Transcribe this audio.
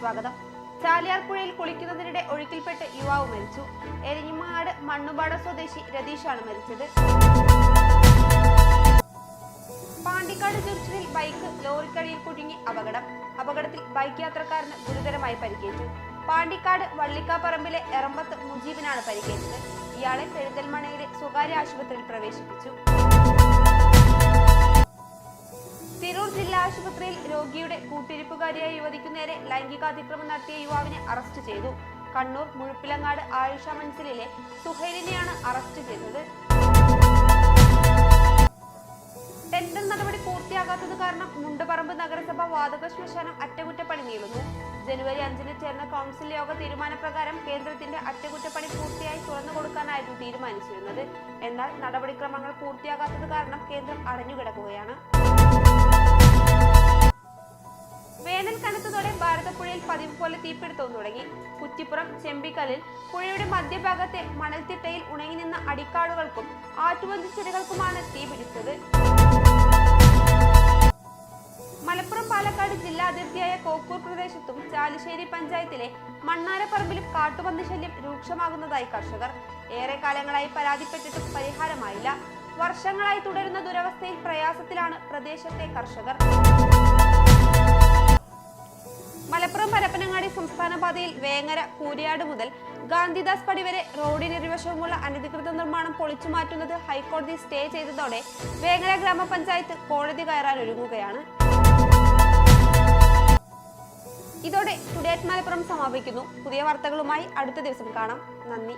സ്വാഗതം. ചാലിയാർപ്പുഴയിൽ കുളിക്കുന്നതിനിടെ ഒഴുക്കിൽപ്പെട്ട് യുവാവ് മരിച്ചു. എരിഞ്ഞിമാട് മണ്ണുപാട സ്വദേശി രതീഷാണ് മരിച്ചത്. പാണ്ടിക്കാട് ജംഗ്ഷനിൽ ബൈക്ക് ലോറിക്കടിയിൽ കുടുങ്ങി അപകടം. അപകടത്തിൽ ബൈക്ക് യാത്രക്കാരന് ഗുരുതരമായി പരിക്കേറ്റു. പാണ്ടിക്കാട് വള്ളിക്കാപ്പറമ്പിലെ എറമ്പത്ത് മുജീബിനാണ് പരിക്കേറ്റത്. ഇയാളെ പെരിന്തൽമണയിലെ സ്വകാര്യ ആശുപത്രിയിൽ പ്രവേശിപ്പിച്ചു. തിരൂർ ജില്ലാ ആശുപത്രിയിൽ രോഗിയുടെ കൂട്ടിരിപ്പുകാരിയായ യുവതിക്കു നേരെ ലൈംഗികാതിക്രമം നടത്തിയ യുവാവിനെ അറസ്റ്റ് ചെയ്തു. കണ്ണൂർ മുഴുപ്പിലങ്ങാട് ആയുഷ മൻസിലിലെ സുഹൈലിനെയാണ് അറസ്റ്റ് ചെയ്തത്. ടെൻഡർ നടപടി പൂർത്തിയാകാത്തത് കാരണം മുണ്ടപറമ്പ് നഗരസഭ വാതക ശ്മശാനം അറ്റകുറ്റപ്പണി നീളുന്നു. ജനുവരി അഞ്ചിന് ചേർന്ന കൗൺസിൽ യോഗ തീരുമാനപ്രകാരം കേന്ദ്രത്തിന്റെ അറ്റകുറ്റപ്പണി പൂർത്തിയായി തുറന്നു കൊടുക്കാനായിരുന്നു തീരുമാനിച്ചിരുന്നത്. എന്നാൽ നടപടിക്രമങ്ങൾ പൂർത്തിയാകാത്തത് കാരണം കേന്ദ്രം അടഞ്ഞുകിടക്കുകയാണ്. ഭാരതപ്പുഴയിൽ പതിവ് പോലെ തീപിടുത്തവും തുടങ്ങി. കുറ്റിപ്പുറം ചെമ്പിക്കലിൽ പുഴയുടെ മധ്യഭാഗത്തെ മണൽത്തിട്ടയിൽ ഉണങ്ങി നിന്ന അടിക്കാടുകൾക്കും ആറ്റുവന്തിച്ചെടികൾക്കുമാണ് തീ പിടിച്ചത് മലപ്പുറം പാലക്കാട് ജില്ലാ അതിർത്തിയായ കോക്കൂർ പ്രദേശത്തും ചാലിശ്ശേരി പഞ്ചായത്തിലെ മണ്ണാരപ്പറമ്പിലും കാട്ടുപന്നി ശല്യം രൂക്ഷമാകുന്നതായി കർഷകർ. ഏറെ കാലങ്ങളായി പരാതിപ്പെട്ടിട്ടും പരിഹാരമായില്ല. വർഷങ്ങളായി തുടരുന്ന ദുരവസ്ഥയിൽ പ്രയാസത്തിലാണ് പ്രദേശത്തെ കർഷകർ. പാതയിൽ വേങ്ങര കൂരിയാട് മുതൽ ഗാന്ധിദാസ് പടി വരെ റോഡിനിരുവശവുമുള്ള അനധികൃത നിർമ്മാണം പൊളിച്ചു മാറ്റുന്നത് ഹൈക്കോടതി സ്റ്റേ ചെയ്തതോടെ വേങ്ങര ഗ്രാമപഞ്ചായത്ത് കോടതി കയറാൻ ഒരുങ്ങുകയാണ്. ഇതോടെ ടുഡേറ്റ് മലപ്പുറം സമാപിക്കുന്നു. പുതിയ വാർത്തകളുമായി അടുത്ത ദിവസം കാണാം. നന്ദി.